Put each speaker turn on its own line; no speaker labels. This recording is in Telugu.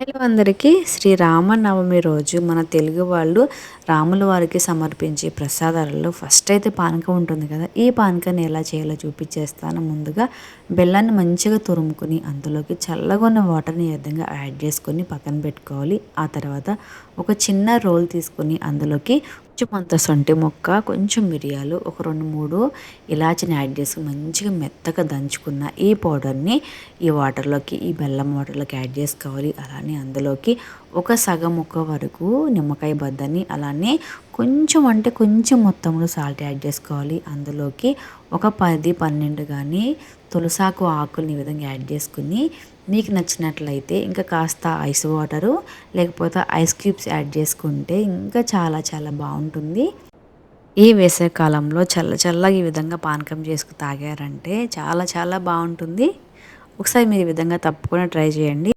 హలో అందరికీ శ్రీరామనవమి రోజు మన తెలుగు వాళ్ళు రాముల వారికి సమర్పించే ప్రసాదాలలో ఫస్ట్ అయితే పానకం ఉంటుంది కదా. ఈ పానకాన్ని ఎలా చేయాలో చూపించేస్తాను. ముందుగా బెల్లాన్ని మంచిగా తురుముకుని అందులోకి చల్లగొన్న వాటర్ని ఈ విధంగా యాడ్ చేసుకొని పక్కన పెట్టుకోవాలి. ఆ తర్వాత ఒక చిన్న రోల్ తీసుకుని అందులోకి కొంచెం సొంటి మొక్క కొంచెం మిరియాలు ఒక రెండు మూడు ఇలాచిని యాడ్ చేసి మంచిగా మెత్తగా దంచుకున్న ఈ పౌడర్ని ఈ వాటర్లోకి ఈ బెల్లం వాటర్లోకి యాడ్ చేసుకోవాలి. అలానే అందులోకి ఒక సగం ముక్క వరకు నిమ్మకాయ బద్దని అలానే కొంచెం అంటే కొంచెం మొత్తంలో సాల్ట్ యాడ్ చేసుకోవాలి. అందులోకి ఒక పది పన్నెండు కానీ తులసాకు ఆకుల్ని ఈ విధంగా యాడ్ చేసుకుని మీకు నచ్చినట్లయితే ఇంకా కాస్త ఐస్ వాటరు లేకపోతే ఐస్ క్యూబ్స్ యాడ్ చేసుకుంటే ఇంకా చాలా చాలా బాగుంటుంది. ఈ వేసవికాలంలో చల్ల చల్లగా ఈ విధంగా పానకం చేసుకు తాగారంటే చాలా చాలా బాగుంటుంది. ఒకసారి మీరు ఈ విధంగా తప్పకుండా ట్రై చేయండి.